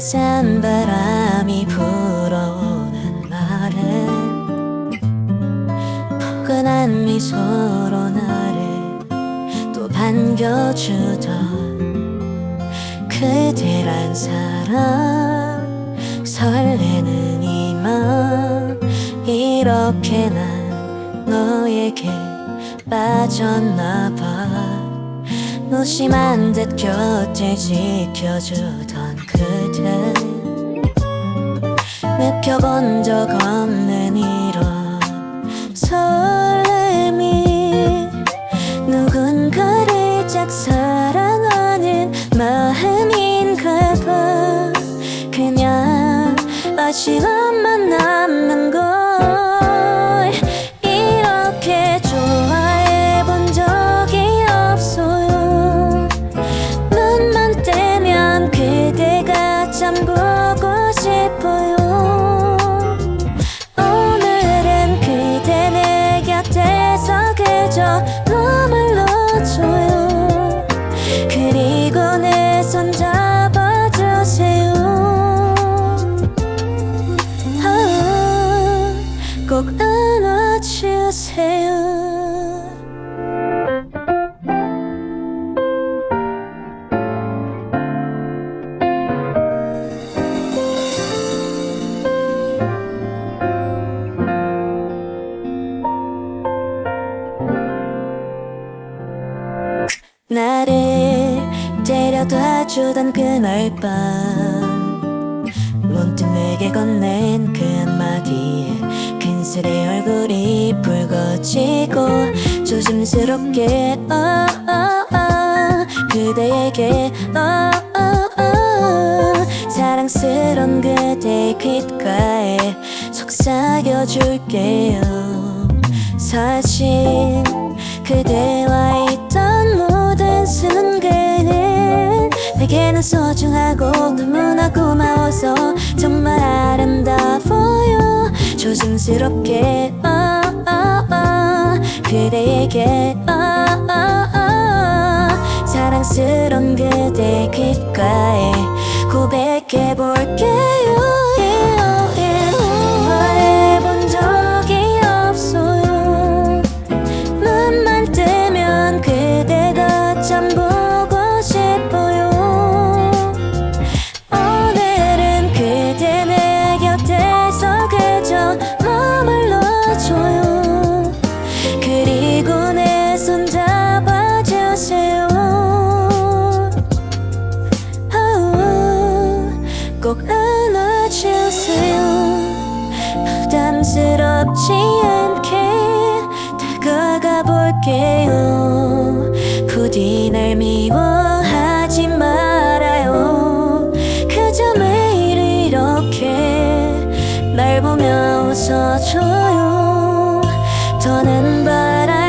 따스한 바람이 불어오는 날엔 포근한 미소로 나를 또 반겨주던 그대란 사람 설레는 이맘 이렇게 난 너에게 빠졌나 봐. 무심한 듯 곁을 지켜주던 그대. 느껴본 적 없는 이런 설렘이 누군가를 짝 사랑하는 마음인가 아쉬움만 남는 걸 이렇게 좋아해 본 적이 없어요. 눈만 떼면 그대가 참 보고 나를 데려다 주던 그날 밤. 문득 내게 건넨 그 한마디에 근슬의 얼굴이 붉어지고 조심스럽게 어, 어, 어, 그대에게 어, 어, 어, 사랑스런 그대 귓가에 속삭여줄게요. 사실 그대와 내게는 소중하고 너무나 고마워서 정말 아름다워요 조심스럽게 어, 어, 어, 그대에게 어, 어, 어, 사랑스런 그대 귓가에 고백해 볼게 부담스럽지 않게 다가가 볼게요. 부디 날 미워하지 말아요. 그저 매일 이렇게 날 보며 웃어줘요. 더는 바랄